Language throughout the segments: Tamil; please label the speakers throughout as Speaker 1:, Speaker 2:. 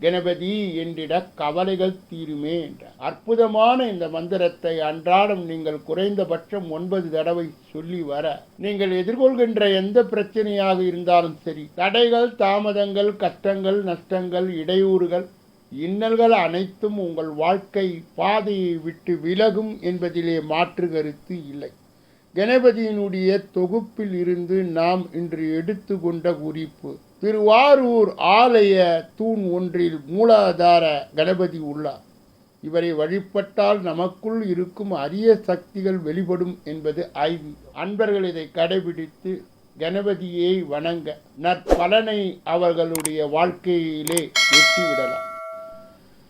Speaker 1: கணபதி என்றிட கவலைகள் தீருமே என்றார். அற்புதமான இந்த மந்திரத்தை அன்றாடம் நீங்கள் குறைந்தபட்சம் ஒன்பது தடவை சொல்லி வர நீங்கள் எதிர்கொள்கின்ற எந்த பிரச்சனையாக இருந்தாலும் சரி தடைகள் தாமதங்கள் கஷ்டங்கள் நஷ்டங்கள் இடையூறுகள் இன்னல்கள் அனைத்தும் உங்கள் வாழ்க்கை பாதையை விட்டு விலகும் என்பதிலே மாற்று கருத்து இல்லை. கணபதியினுடைய தொகுப்பில் இருந்து நாம் இன்று எடுத்துக்கொண்ட குறிப்பு திருவாரூர் ஆலய தூண் ஒன்றில் மூலாதார கணபதி உள்ளார். இவரை வழிபட்டால் நமக்குள் இருக்கும் அரிய சக்திகள் வெளிப்படும் என்பது ஆய்வு அன்பர்கள் இதை கடைபிடித்து கணபதியை வணங்க நற்பலனை அவர்களுடைய வாழ்க்கையிலே எட்டிவிடலாம்.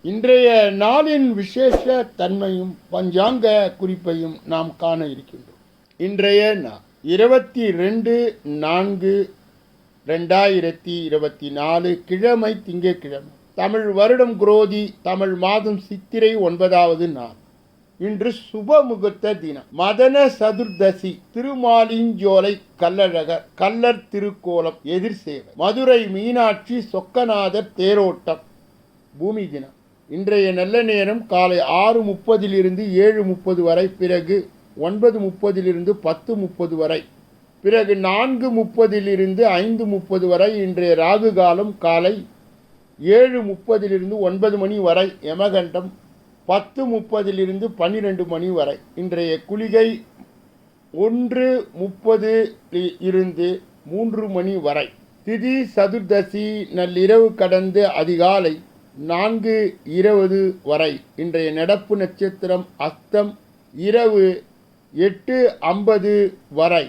Speaker 1: இன்றைய நாளின் விசேஷ தன்மையும் பஞ்சாங்க குறிப்பையும் நாம் காண இருக்கின்றோம். இன்றைய நாள் இருபத்தி ரெண்டு நான்கு ரெண்டாயிரத்தி இருபத்தி நாலு கிழமை திங்கட்கிழமை. தமிழ் வருடம் குரோதி தமிழ் மாதம் சித்திரை ஒன்பதாவது நாள். இன்று சுப முகூர்த்த தினம். மதன சதுர்தசி திருமாலிஞ்சோலை கல்லழகர் கல்லர் திருக்கோலம் எதிர் சேவை. மதுரை மீனாட்சி சொக்கநாதர் தேரோட்டம் பூமி தினம். இன்றைய நல்ல நேரம் காலை ஆறு முப்பதிலிருந்து ஏழு முப்பது வரை பிறகு ஒன்பது முப்பதிலிருந்து பத்து முப்பது வரை. பிறகு நான்கு முப்பதிலிருந்து ஐந்து முப்பது வரை இன்றைய ராகு காலம் காலை ஏழு முப்பதிலிருந்து ஒன்பது மணி வரை யமகண்டம் பத்து முப்பதிலிருந்து பன்னிரெண்டு மணி வரை. இன்றைய குளிகை ஒன்று முப்பது இருந்து மூன்று மணி வரை. திதி சதுர்தசி நள்ளிரவு கடந்து அதிகாலை நான்கு இருபது வரை. இன்றைய நடப்பு நட்சத்திரம் அஸ்தம் இரவு எட்டு ஐம்பது வரை.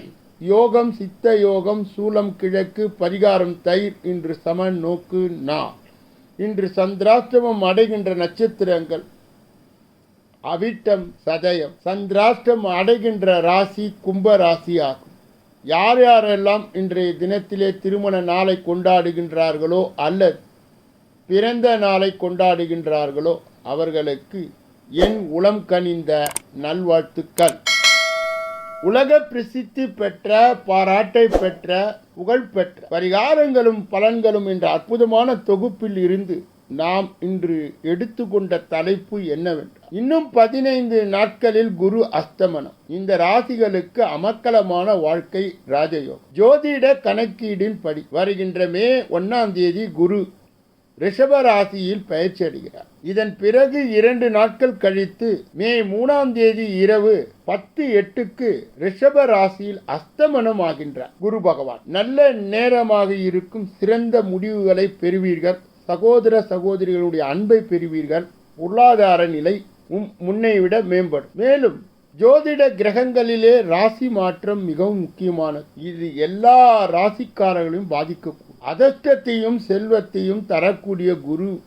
Speaker 1: யோகம் சித்த யோகம் சூலம் கிழக்கு பரிகாரம் தயிர் இன்று சமன் நோக்கு நா. இன்று சந்திராஷ்டமம் அடைகின்ற நட்சத்திரங்கள். அவிட்டம் சதயம். சந்திராஷ்டம் அடைகின்ற ராசி கும்ப ராசி ஆகும். யார் யாரெல்லாம் இன்றைய தினத்திலே திருமண நாளை கொண்டாடுகின்றார்களோ அல்லது பிறந்த நாளை கொண்டாடுகின்றார்களோ அவர்களுக்கு என் உளம் கனிந்த நல்வாழ்த்துக்கள். உலக பிரசித்தி பெற்ற பாராட்டை பெற்ற புகழ் பெற்ற பரிகாரங்களும் பலன்களும் என்ற அற்புதமான தொகுப்பில் இருந்து நாம் இன்று எடுத்துக்கொண்ட தலைப்பு என்னவென்று இன்னும் பதினைந்து நாட்களில் குரு அஸ்தமனம். இந்த ராசிகளுக்கு அமக்கலமான வாழ்க்கை ராஜயோகம். ஜோதிட கணக்கீடின் படி வருகின்ற மே ஒன்னாம் தேதி குரு ரிஷப ராசியில் பயிற்சி அடைகிறார். இதன் பிறகு இரண்டு நாட்கள் கழித்து மே மூணாம் தேதி இரவு பத்து எட்டுக்கு ரிஷப ராசியில் அஸ்தமனம் ஆகின்றார். குரு பகவான் நல்ல நேரமாக இருக்கும் சிறந்த முடிவுகளை பெறுவீர்கள். சகோதர சகோதரிகளுடைய அன்பை பெறுவீர்கள். பொருளாதார நிலை முன்னை விட மேம்படும். மேலும் ஜோதிட கிரகங்களிலே ராசி மாற்றம் மிகவும் முக்கியமானது. இது எல்லா ராசிக்காரர்களையும் பாதிக்கக்கூடும் அதிர்ஷ்டத்தையும் செல்வத்தையும் தரக்கூடிய குரு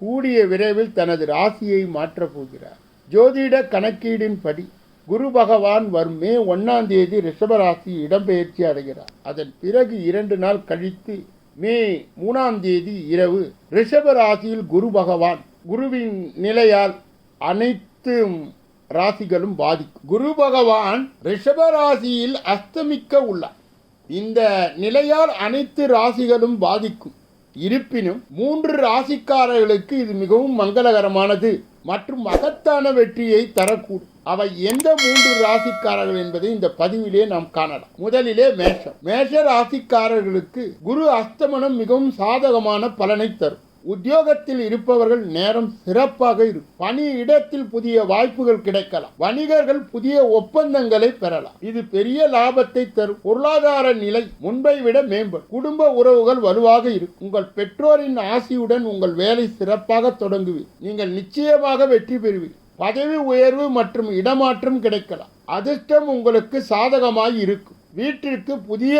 Speaker 1: கூடிய விரைவில் தனது ராசியை மாற்றப் போகிறார். ஜோதிட கணக்கீடின்படி குரு பகவான் வரும் மே ஒன்னாம் தேதி ரிஷபராசி இடம்பெயர்ச்சி அடைகிறார். அதன் பிறகு இரண்டு நாள் கழித்து மே மூணாம் தேதி இரவு ரிஷபராசியில் குரு பகவான் குருவின் நிலையால் அனைத்து ராசிகளும் பாதிக்கும். குரு பகவான் ரிஷபராசியில் அஸ்தமிக்க உள்ளார். இந்த நிலையால் அனைத்து ராசிகளும் பாதிக்கும். இருப்பினும் மூன்று ராசிக்காரர்களுக்கு இது மிகவும் மங்களகரமானது. மற்றும் மகத்தான வெற்றியை தரக்கூடும். அவை எந்த மூன்று ராசிக்காரர்கள் என்பதை இந்த பதிவிலே நாம் காணலாம். முதலிலே மேஷம். மேஷ ராசிக்காரர்களுக்கு குரு அஸ்தமனம் மிகவும் சாதகமான பலனை தரும். உத்தியோகத்தில் இருப்பவர்கள் நேரம் சிறப்பாக இருக்கும் பணி இடத்தில் புதிய வாய்ப்புகள் கிடைக்கலாம். வணிகர்கள் புதிய ஒப்பந்தங்களை பெறலாம். இது பெரிய லாபத்தை தரும். பொருளாதார நிலை முன்பை விட மேம்படும். குடும்ப உறவுகள் வலுவாக இருக்கும் உங்கள் பெற்றோரின் ஆசியுடன் உங்கள் வேலை சிறப்பாக தொடங்குவீர். நீங்கள் நிச்சயமாக வெற்றி பெறுவீர். பதவி உயர்வு மற்றும் இடமாற்றம் கிடைக்கலாம். அதிர்ஷ்டம் உங்களுக்கு சாதகமாய் இருக்கும். வீட்டிற்கு புதிய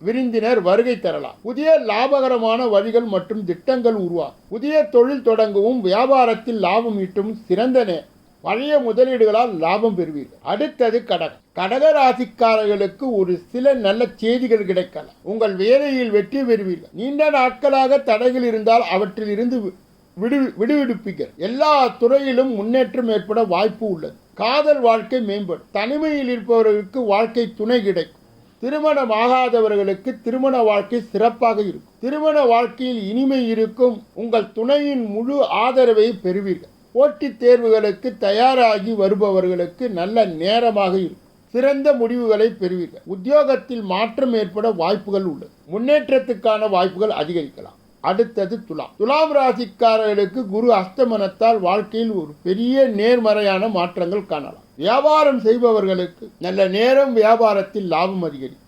Speaker 1: விருந்தினர் வருகை தரலாம். புதிய லாபகரமான வழிகள் மற்றும் திட்டங்கள் உருவாகும். புதிய தொழில் தொடங்கவும் வியாபாரத்தில் லாபம் ஈட்டும் சிறந்த பழைய முதலீடுகளால் லாபம் பெறுவீர்கள். அடுத்தது கடகம். கடக ராசிக்காரர்களுக்கு ஒரு சில நல்ல செய்திகள் கிடைக்கலாம். உங்கள் வேலையில் வெற்றி பெறுவீர்கள். நீண்ட நாட்களாக தடைகள் இருந்தால் அவற்றில் இருந்து விடு விடுவிடுப்பீர்கள் எல்லா துறையிலும் முன்னேற்றம் ஏற்பட வாய்ப்பு உள்ளது. காதல் வாழ்க்கை மேம்படும். தனிமையில் இருப்பவர்களுக்கு வாழ்க்கை துணை கிடைக்கும். திருமணம் ஆகாதவர்களுக்கு திருமண வாழ்க்கை சிறப்பாக இருக்கும். திருமண வாழ்க்கையில் இனிமை இருக்கும். உங்கள் துணையின் முழு ஆதரவை பெறுவீர்கள். போட்டித் தேர்வுகளுக்கு தயாராகி வருபவர்களுக்கு நல்ல நேரமாக இருக்கும். சிறந்த முடிவுகளை பெறுவீர்கள். உத்தியோகத்தில் மாற்றம் ஏற்பட வாய்ப்புகள் உள்ளது. முன்னேற்றத்துக்கான வாய்ப்புகள் அதிகரிக்கலாம். அடுத்தது துலாம் துலாம் ராசிக்காரர்களுக்கு குரு அஸ்தமனத்தால் வாழ்க்கையில் ஒரு பெரிய நேர்மறையான மாற்றங்கள் காணலாம். வியாபாரம் செய்பவர்களுக்கு நல்ல நேரம் வியாபாரத்தில் லாபம் அதிகரிக்கும்.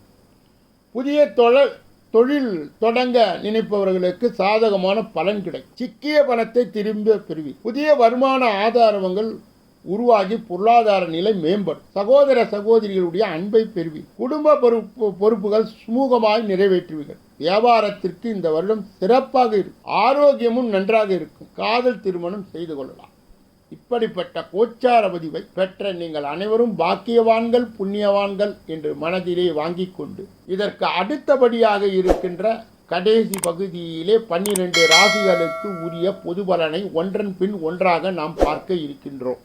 Speaker 1: புதிய தொழில் தொழில் தொடங்க நினைப்பவர்களுக்கு சாதகமான பலன் கிடைக்கும். சிக்கிய பணத்தை திரும்ப பெறுவி புதிய வருமான ஆதாரங்கள் உருவாகி பொருளாதார நிலை மேம்படும். சகோதர சகோதரிகளுடைய அன்பை பெறுவீர். குடும்ப பொறுப்பு பொறுப்புகள் சுமூகமாய் நிறைவேற்றுவீர்கள். வியாபாரத்திற்கு இந்த வருடம் சிறப்பாக இருக்கும். ஆரோக்கியமும் நன்றாக இருக்கும். காதல் திருமணம் செய்து கொள்ளலாம். இப்படிப்பட்ட கோச்சார பதிவை பெற்ற நீங்கள் அனைவரும் பாக்கியவான்கள் புண்ணியவான்கள் என்று மனதிலே வாங்கி கொண்டு இதற்கு அடுத்தபடியாக இருக்கின்ற கடைசி பகுதியிலே பன்னிரண்டு ராசிகளுக்கு உரிய பொது பலனை ஒன்றன் பின் ஒன்றாக நாம் பார்க்க இருக்கின்றோம்.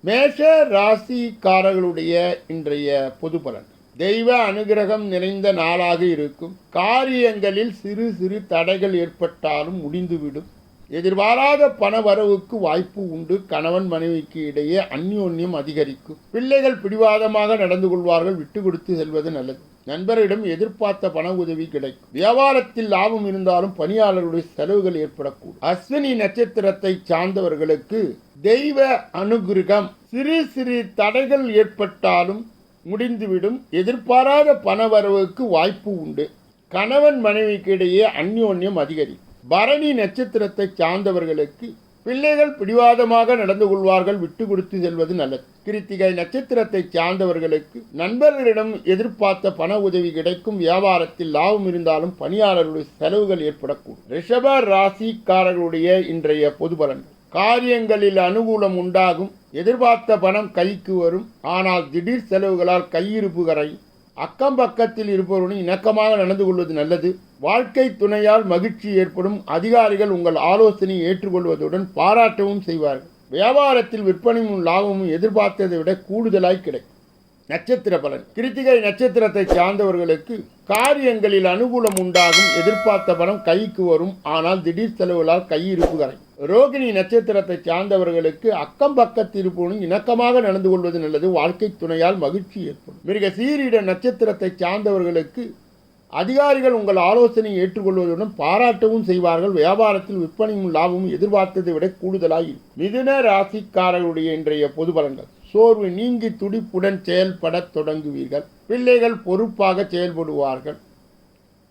Speaker 1: மேஷ ராசிக்காரர்களுடைய இன்றைய பொது பலன் தெய்வ அனுகிரகம் நிறைந்த நாளாக இருக்கும். காரியங்களில் சிறு சிறு தடைகள் ஏற்பட்டாலும் முடிந்துவிடும். எதிர்பாராத பண வரவுக்கு வாய்ப்பு உண்டு. கணவன் மனைவிக்கு இடையே அந்யோன்யம் அதிகரிக்கும். பிள்ளைகள் பிடிவாதமாக நடந்து கொள்வார்கள். விட்டு கொடுத்து செல்வது நல்லது. நண்பரிடம் எதிர்பார்த்த பண உதவி கிடைக்கும் வியாபாரத்தில் லாபம் இருந்தாலும் பணியாளருடைய செலவுகள் ஏற்படக்கூடும். அஸ்வினி நட்சத்திரத்தை சார்ந்தவர்களுக்கு தெய்வ அனுகிரகம். சிறு சிறு தடைகள் ஏற்பட்டாலும் முடிந்துவிடும். எதிர்பாராத பண வரவுக்கு வாய்ப்பு உண்டு. கணவன் மனைவிக்கு இடையே அந்யோன்யம் அதிகரிக்கும். பரணி நட்சத்திரத்தை சார்ந்தவர்களுக்கு பிள்ளைகள் பிடிவாதமாக நடந்து கொள்வார்கள் விட்டு கொடுத்து செல்வது நல்லது. கிருத்திகை நட்சத்திரத்தை சார்ந்தவர்களுக்கு நண்பர்களிடம் எதிர்பார்த்த பண உதவி கிடைக்கும். வியாபாரத்தில் லாபம் இருந்தாலும் பணியாளர்களுடைய செலவுகள் ஏற்படக்கூடும். ரிஷப ராசிக்காரர்களுடைய இன்றைய பொது பலன்கள். காரியங்களில் அனுகூலம் உண்டாகும். எதிர்பார்த்த பணம் கைக்கு வரும். ஆனால் திடீர் செலவுகளால் கையிருப்பு கரையும் அக்கம் பக்கத்தில் இருப்பவருடன் இணக்கமாக நடந்து கொள்வது நல்லது. வாழ்க்கை துணையால் மகிழ்ச்சி ஏற்படும். அதிகாரிகள் உங்கள் ஆலோசனையை ஏற்றுக்கொள்வதுடன் பாராட்டவும் செய்வார்கள். வியாபாரத்தில் விற்பனையும் லாபமும் எதிர்பார்த்ததை விட கூடுதலாய் கிடைக்கும். நட்சத்திர பலன். கிருத்திகை நட்சத்திரத்தை சார்ந்தவர்களுக்கு காரியங்களில் அனுகூலம் உண்டாகும் எதிர்பார்த்த பணம் கைக்கு வரும். ஆனால் திடீர் செலவுகளால் கையிருப்பு கரையும் ரோகிணி நட்சத்திரத்தை சார்ந்தவர்களுக்கு அக்கம் பக்கத்தில் இணக்கமாக நடந்து கொள்வது நல்லது. வாழ்க்கை துணையால் மகிழ்ச்சி ஏற்படும். மிருக சீரிட நட்சத்திரத்தை சார்ந்தவர்களுக்கு அதிகாரிகள் உங்கள் ஆலோசனையை ஏற்றுக்கொள்வதுடன் பாராட்டவும் செய்வார்கள். வியாபாரத்தில் விற்பனையும் லாபமும் எதிர்பார்த்ததை விட கூடுதலாக மிதுன ராசிக்காரர்களுடைய இன்றைய பொது பலன்கள். சோர்வு நீங்கி துடிப்புடன் செயல்படத் தொடங்குவீர்கள். பிள்ளைகள் பொறுப்பாக செயல்படுவார்கள்.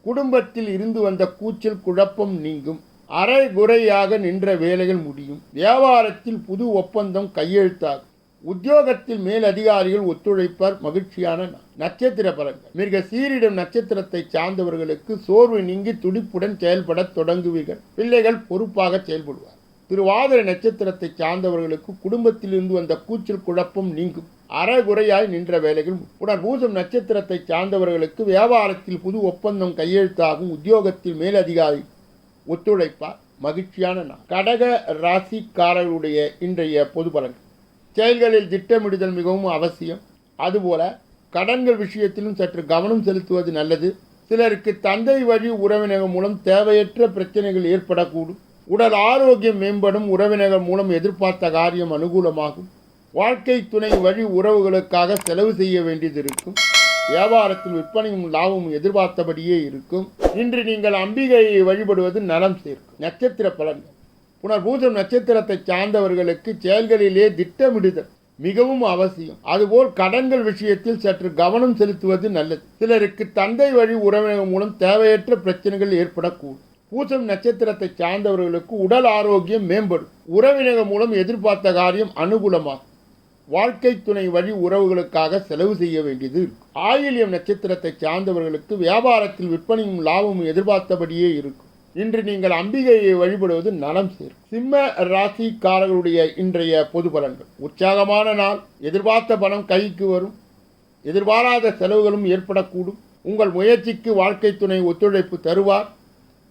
Speaker 1: குடும்பத்தில் இருந்து வந்த கூச்சல் குழப்பம் நீங்கும். அரை குறையாக நின்ற வேலைகள் முடியும். வியாபாரத்தில் புது ஒப்பந்தம் கையெழுத்தாகும். உத்தியோகத்தில் மேல் அதிகாரிகள் ஒத்துழைப்பார் மகிழ்ச்சியான நட்சத்திர பலன்கள். மிக சீரிடும் நட்சத்திரத்தை சார்ந்தவர்களுக்கு சோர்வு நீங்கி துடிப்புடன் செயல்படத் தொடங்குவீர்கள். பிள்ளைகள் பொறுப்பாக செயல்படுவார் திருவாதிரை நட்சத்திரத்தை சார்ந்தவர்களுக்கு குடும்பத்திலிருந்து வந்த கூச்சல் குழப்பம் நீங்கும். அறகுறையாய் நின்ற வேலைகள் உடன் பூசம் நட்சத்திரத்தை சார்ந்தவர்களுக்கு வியாபாரத்தில் புது ஒப்பந்தம் கையெழுத்தாகும். உத்தியோகத்தில் மேலதிகாரி ஒத்துழைப்பார். மகிழ்ச்சியான நாள். கடக ராசிக்காரர்களுடைய இன்றைய பொது பலன்கள் செயல்களில் திட்டமிடுதல் மிகவும் அவசியம். அதுபோல கடன்கள் விஷயத்திலும் சற்று கவனம் செலுத்துவது நல்லது. சிலருக்கு தந்தை வழி உறவினர் மூலம் தேவையற்ற பிரச்சனைகள் ஏற்படக்கூடும். உடல் ஆரோக்கியம் மேம்படும் உறவினர்கள் மூலம் எதிர்பார்த்த காரியம் அனுகூலமாகும். வாழ்க்கை துணை வழி உறவுகளுக்காக செலவு செய்ய வேண்டியது இருக்கும். வியாபாரத்தில் விற்பனையும் லாபமும் எதிர்பார்த்தபடியே இருக்கும். இன்று நீங்கள் அம்பிகையை வழிபடுவது நலம் சேர்க்கும். நட்சத்திர பலன்கள். புனர்பூசம் நட்சத்திரத்தை சார்ந்தவர்களுக்கு செயல்களிலே திட்டமிடுதல் மிகவும் அவசியம். அதுபோல் கடன்கள் விஷயத்தில் சற்று கவனம் செலுத்துவது நல்லது. சிலருக்கு தந்தை வழி உறவினர் மூலம் தேவையற்ற பிரச்சனைகள் ஏற்படக்கூடும். பூசம் நட்சத்திரத்தை சார்ந்தவர்களுக்கு உடல் ஆரோக்கியம் மேம்படும். உறவினர் மூலம் எதிர்பார்த்த காரியம் அனுகூலமாகும். வாழ்க்கை துணை வழி உறவுகளுக்காக செலவு செய்ய வேண்டியது இருக்கும். ஆயில்யம் நட்சத்திரத்தை சார்ந்தவர்களுக்கு வியாபாரத்தில் விற்பனையும் லாபமும் எதிர்பார்த்தபடியே இருக்கும். இன்று நீங்கள் அம்பிகையை வழிபடுவது நலம் சேரும். சிம்ம ராசிக்காரர்களுடைய இன்றைய பொது பலன்கள். உற்சாகமான நாள் எதிர்பார்த்த பணம் கைக்கு வரும் எதிர்பாராத செலவுகளும் ஏற்படக்கூடும். உங்கள் முயற்சிக்கு வாழ்க்கை துணை ஒத்துழைப்பு தருவார்.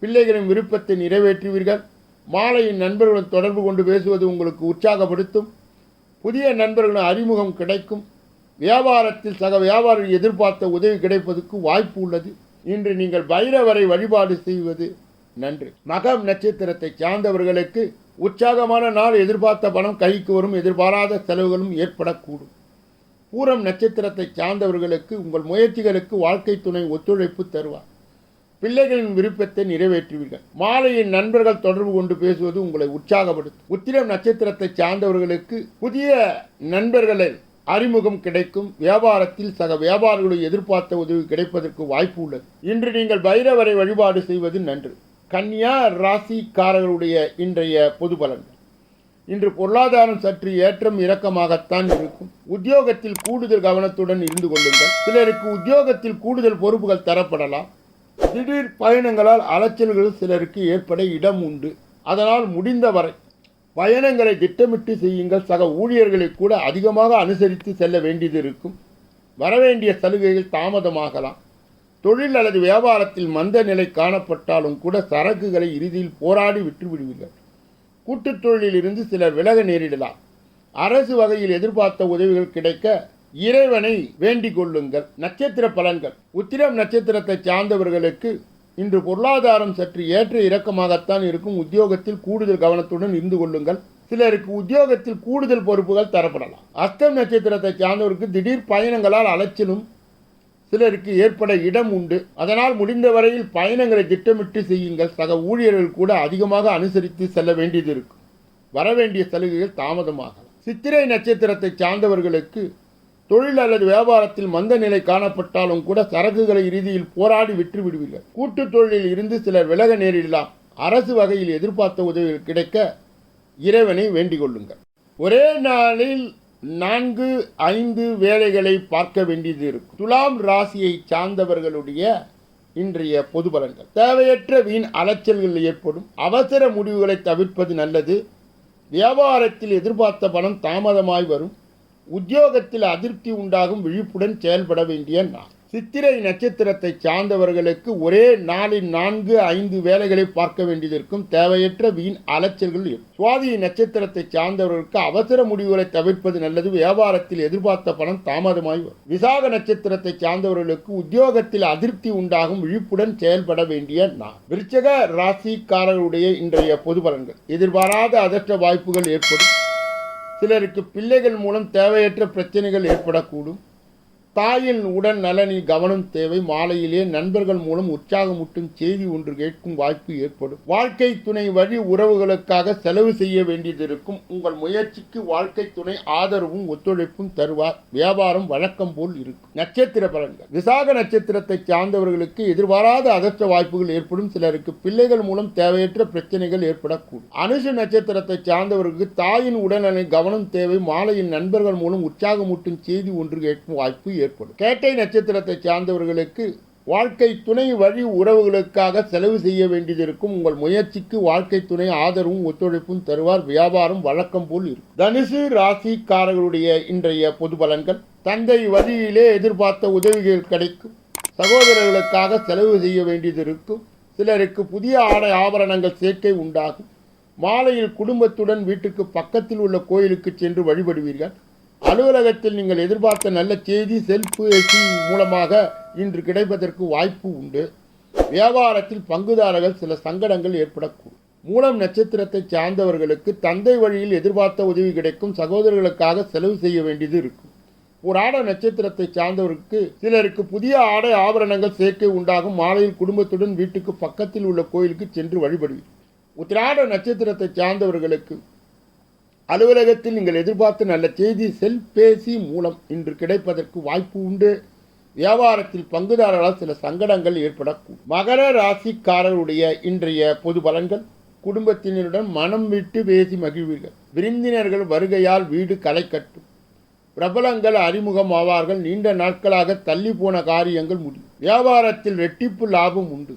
Speaker 1: பிள்ளைகளின் விருப்பத்தை நிறைவேற்றுவீர்கள். மாலையின் நண்பர்களுடன் தொடர்பு கொண்டு பேசுவது உங்களுக்கு உற்சாகப்படுத்தும். புதிய நண்பர்களின் அறிமுகம் கிடைக்கும். வியாபாரத்தில் சக வியாபாரிகள் எதிர்பார்த்த உதவி கிடைப்பதற்கு வாய்ப்பு உள்ளது. இன்று நீங்கள் பைரவரை வழிபாடு செய்வது நன்று. மகம் நட்சத்திரத்தை சார்ந்தவர்களுக்கு உற்சாகமான நாள் எதிர்பார்த்த பணம் கைக்கு வரும். எதிர்பாராத செலவுகளும் ஏற்படக்கூடும். பூரம் நட்சத்திரத்தை சார்ந்தவர்களுக்கு உங்கள் முயற்சிகளுக்கு வாழ்க்கை துணை ஒத்துழைப்பு தருவார். பிள்ளைகளின் விருப்பத்தை நிறைவேற்றுவீர்கள். மாலையின் நண்பர்கள் தொடர்பு கொண்டு பேசுவது உங்களை உற்சாகப்படுத்தும். உத்திரம் நட்சத்திரத்தை சார்ந்தவர்களுக்கு புதிய நண்பர்களை அறிமுகம் கிடைக்கும். வியாபாரத்தில் சக வியாபாரிகளை எதிர்பார்த்த உதவி கிடைப்பதற்கு வாய்ப்பு உள்ளது. இன்று நீங்கள் பைரவரை வழிபாடு செய்வது நன்று. கன்னியா ராசிக்காரர்களுடைய இன்றைய பொது பலன்கள் இன்று பொருளாதாரம் சற்று ஏற்றம் இறக்கமாகத்தான் இருக்கும். உத்தியோகத்தில் கூடுதல் கவனத்துடன் இருந்து கொள்ளுங்கள். சிலருக்கு உத்தியோகத்தில் கூடுதல் பொறுப்புகள் தரப்படலாம். திடீர் பயணங்களால் அலைச்சல்கள் சிலருக்கு ஏற்பட இடம் உண்டு. அதனால் முடிந்தவரை பயணங்களை திட்டமிட்டு செய்யுங்கள். சக ஊழியர்களை கூட அதிகமாக அனுசரித்து செல்ல வேண்டியது இருக்கும் வரவேண்டிய சலுகைகள் தாமதமாகலாம். தொழில் அல்லது வியாபாரத்தில் மந்த நிலை காணப்பட்டாலும் கூட சரக்குகளை இறுதியில் போராடி விட்டு விடுவீர்கள். கூட்டுத் தொழிலில் இருந்து சிலர் விலக நேரிடலாம். அரசு வகையில் எதிர்பார்த்த உதவிகள் கிடைக்க இறைவனை வேண்டிக் கொள்ளுங்கள். நட்சத்திர பலன்கள். உத்திரம் நட்சத்திரத்தை சார்ந்தவர்களுக்கு இன்று பொருளாதாரம் சற்று ஏற்ற இறக்கமாகத்தான் இருக்கும். உத்தியோகத்தில் கூடுதல் கவனத்துடன் இருந்து கொள்ளுங்கள். சிலருக்கு உத்தியோகத்தில் கூடுதல் பொறுப்புகள் தரப்படலாம். அஸ்தம் நட்சத்திரத்தை சார்ந்தவருக்கு திடீர் பயணங்களால் அலைச்சலும் சிலருக்கு ஏற்பட இடம் உண்டு. அதனால் முடிந்த வரையில் பயணங்களை திட்டமிட்டு செய்யுங்கள். சக ஊழியர்கள் கூட அதிகமாக அனுசரித்து செல்ல வேண்டியது இருக்கும். வரவேண்டிய சலுகைகள் தாமதமாகலாம். சித்திரை நட்சத்திரத்தை சார்ந்தவர்களுக்கு தொழில் அல்லது வியாபாரத்தில் மந்த நிலை காணப்பட்டாலும் கூட சரக்குகளை இறுதியில் போராடி விற்று விடுவீர்கள். கூட்டு தொழிலில் இருந்து சிலர் விலக நேரிடலாம். அரசு வகையில் எதிர்பார்த்த உதவிகள் கிடைக்க இறைவனை வேண்டிக் கொள்ளுங்கள். ஒரே நாளில் நான்கு ஐந்து வேலைகளை பார்க்க வேண்டியது இருக்கும். துலாம் ராசியை சார்ந்தவர்களுடைய இன்றைய பொது பலன்கள். தேவையற்ற வீண் அலைச்சல்கள் ஏற்படும். அவசர முடிவுகளை தவிர்ப்பது நல்லது. வியாபாரத்தில் எதிர்பார்த்த பணம் தாமதமாய் வரும். உத்தியோகத்தில் அதிருப்தி உண்டாகும் விழிப்புடன் செயல்பட வேண்டிய நாள். சித்திரை நட்சத்திரத்தை சார்ந்தவர்களுக்கு ஒரே நாளில் நான்கு ஐந்து வேலைகளை பார்க்க வேண்டியதற்கும் தேவையற்ற வீண் அலைச்சல்கள் சுவாதி நட்சத்திரத்தை சார்ந்தவர்களுக்கு அவசர முடிவுகளை தவிர்ப்பது நல்லது. வியாபாரத்தில் எதிர்பார்த்த பணம் தாமதமாய் வரும். விசாக நட்சத்திரத்தை சார்ந்தவர்களுக்கு உத்தியோகத்தில் அதிருப்தி உண்டாகும் விழிப்புடன் செயல்பட வேண்டிய நாள். விருச்சக ராசிக்காரர்களுடைய இன்றைய பொது பலன்கள். எதிர்பாராத அதிர்ஷ்ட வாய்ப்புகள் ஏற்படும். சிலருக்கு பிள்ளைகள் மூலம் தேவையற்ற பிரச்சனைகள் ஏற்படக்கூடும். தாயின் உடல் நலனில் கவனம் தேவை. மாலையிலே நண்பர்கள் மூலம் உற்சாகமூட்டும் செய்தி ஒன்று கேட்கும் வாய்ப்பு ஏற்படும். வாழ்க்கை துணை வழி உறவுகளுக்காக செலவு செய்ய வேண்டியது இருக்கும் உங்கள் முயற்சிக்கு வாழ்க்கை துணை ஆதரவும் ஒத்துழைப்பும் தருவார். வியாபாரம் வழக்கம் போல் இருக்கும். நட்சத்திர பலன்கள். விசாக நட்சத்திரத்தை சார்ந்தவர்களுக்கு எதிர்பாராத அதிர்ஷ்ட வாய்ப்புகள் ஏற்படும். சிலருக்கு பிள்ளைகள் மூலம் தேவையற்ற பிரச்சனைகள் ஏற்படக்கூடும். அனுஷ நட்சத்திரத்தை சார்ந்தவர்களுக்கு தாயின் உடல்நலை கவனம் தேவை. மாலையின் நண்பர்கள் மூலம் உற்சாகமூட்டும் செய்தி ஒன்று கேட்கும் வாய்ப்பு ஏற்படும். கேட்டை நட்சத்திரத்தை சார்ந்தவர்களுக்கு வாழ்க்கை துணை வழி உறவுகளுக்காக செலவு செய்ய வேண்டியது இருக்கும். உங்கள் முயற்சிக்கு வாழ்க்கை துணை ஆதரவும் ஒத்துழைப்பும் தருவார். வியாபாரம் வழக்கம் போல் இருக்கும். தனுசு ராசிக்காரர்களுடைய இன்றைய பொது பலன்கள். தந்தை வழியிலே எதிர்பார்த்த உதவிகள் கிடைக்கும். சகோதரர்களுக்காக செலவு செய்ய வேண்டியது இருக்கும். சிலருக்கு புதிய ஆடை ஆபரணங்கள் சேர்க்கை உண்டாகும். மாலையில் குடும்பத்துடன் வீட்டுக்கு பக்கத்தில் உள்ள கோயிலுக்கு சென்று வழிபடுவீர்கள். அலுவலகத்தில் நீங்கள் எதிர்பார்த்த நல்ல செய்தி செல்பேசி மூலமாக இன்று கிடைப்பதற்கு வாய்ப்பு உண்டு. வியாபாரத்தில் பங்குதாரர்கள் சில சங்கடங்கள் ஏற்படக்கூடும். மூலம் நட்சத்திரத்தை சார்ந்தவர்களுக்கு தந்தை வழியில் எதிர்பார்த்த உதவி கிடைக்கும். சகோதரர்களுக்காக செலவு செய்ய வேண்டியது இருக்கும். ஒரு ஆட நட்சத்திரத்தை சார்ந்தவருக்கு சிலருக்கு புதிய ஆடை ஆபரணங்கள் சேர்க்கை உண்டாகும். மாலையில் குடும்பத்துடன் வீட்டுக்கு பக்கத்தில் உள்ள கோயிலுக்கு சென்று வழிபடுவீர் உத்திராட நட்சத்திரத்தை சார்ந்தவர்களுக்கு அலுவலகத்தில் நீங்கள் எதிர்பார்த்த நல்ல செய்தி செல்பேசி மூலம் இன்று கிடைப்பதற்கு வாய்ப்பு உண்டு. வியாபாரத்தில் பங்குதாரர்களால் சில சங்கடங்கள் ஏற்படக்கூடும். மகர ராசிக்காரருடைய இன்றைய பொது பலன்கள்? குடும்பத்தினருடன் மனம் விட்டு பேசி மகிழ்வீர்கள். விருந்தினர்கள் வருகையால் வீடு களை கட்டும். பிரபலங்கள் அறிமுகம் ஆவார்கள் நீண்ட நாட்களாக தள்ளி போன காரியங்கள் முடியும். வியாபாரத்தில் ரெட்டிப்பு லாபம் உண்டு.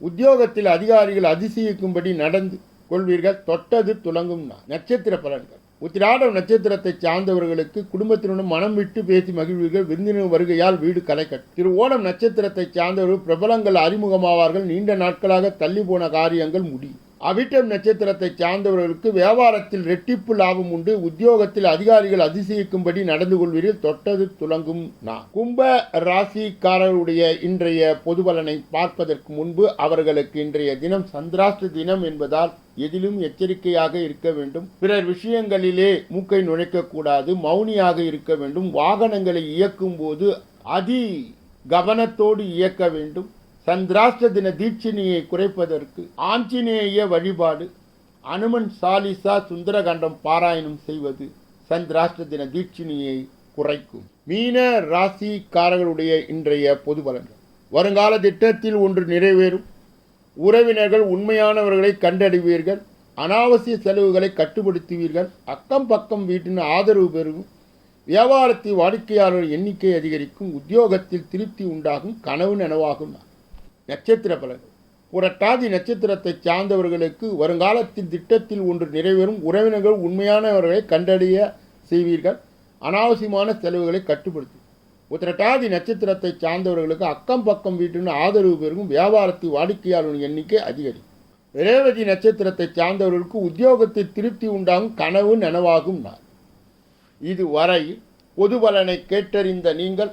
Speaker 1: உத்தியோகத்தில் அதிகாரிகள் அதிசயிக்கும்படி நடந்து கொள்வீர்கள் தொட்டது துலங்கும் நட்சத்திர பலன்கள். உத்திராடம் நட்சத்திரத்தை சார்ந்தவர்களுக்கு குடும்பத்தினுடன் மனம் விட்டு பேசி மகிழ்வீர்கள் விருந்தினர் வருகையால் வீடு கலைக்கட் திரு ஓணம் நட்சத்திரத்தை சார்ந்தவர்கள் பிரபலங்கள் அறிமுகமாவார்கள் நீண்ட நாட்களாக தள்ளி போன காரியங்கள் முடியும் அவிட்டம் நட்சத்திரத்தை சார்ந்தவர்களுக்கு வியாபாரத்தில் ரெட்டிப்பு லாபம் உண்டு. உத்தியோகத்தில் அதிகாரிகள் அதிசயிக்கும்படி நடந்து கொள்வீர்கள். தொட்டது துலங்கும் நான் கும்ப ராசிக்காரருடைய இன்றைய பொதுபலனை பார்ப்பதற்கு முன்பு அவர்களுக்கு இன்றைய தினம் சந்திராஷ்ட தினம் என்பதால் எதிலும் எச்சரிக்கையாக இருக்க வேண்டும். பிறர் விஷயங்களிலே மூக்கை நுழைக்கக்கூடாது மௌனியாக இருக்க வேண்டும். வாகனங்களை இயக்கும் போது அதி கவனத்தோடு இயக்க வேண்டும். சந்திராஷ்ட தின தீட்சினியை குறைப்பதற்கு ஆஞ்சநேய வழிபாடு அனுமன் சாலிசா சுந்தரகண்டம் பாராயணம் செய்வது சந்திராஷ்ட தின தீட்சினியை குறைக்கும். மீன ராசிக்காரர்களுடைய இன்றைய பொது பலன்கள். வருங்கால திட்டத்தில் ஒன்று நிறைவேறும். உறவினர்கள் உண்மையானவர்களை கண்டறிவீர்கள். அனாவசிய செலவுகளை கட்டுப்படுத்துவீர்கள். அக்கம் பக்கம் வீட்டின் ஆதரவு பெருகும். வியாபாரத்தில் வாடிக்கையாளர் எண்ணிக்கை அதிகரிக்கும். உத்தியோகத்தில் திருப்தி உண்டாகும். கனவு நனவாகும். நட்சத்திர பலன் புரட்டாதி நட்சத்திரத்தை சார்ந்தவர்களுக்கு வருங்காலத்தில் திட்டத்தில் ஒன்று நிறைவேறும் உறவினர்கள் உண்மையானவர்களை கண்டறிய செய்வீர்கள். அனாவசியமான செலவுகளை கட்டுப்படுத்தும். உத்திரட்டாதி நட்சத்திரத்தை சார்ந்தவர்களுக்கு அக்கம் பக்கம் வீட்டின் ஆதரவு பெருகும் வியாபாரத்தில் வாடிக்கையாளர் எண்ணிக்கை அதிகரிக்கும். ரேவதி நட்சத்திரத்தை சார்ந்தவர்களுக்கு உத்தியோகத்தை திருப்தி உண்டாகும் கனவு நனவாகும் நாள். இதுவரை பொது பலனை கேட்டறிந்த நீங்கள்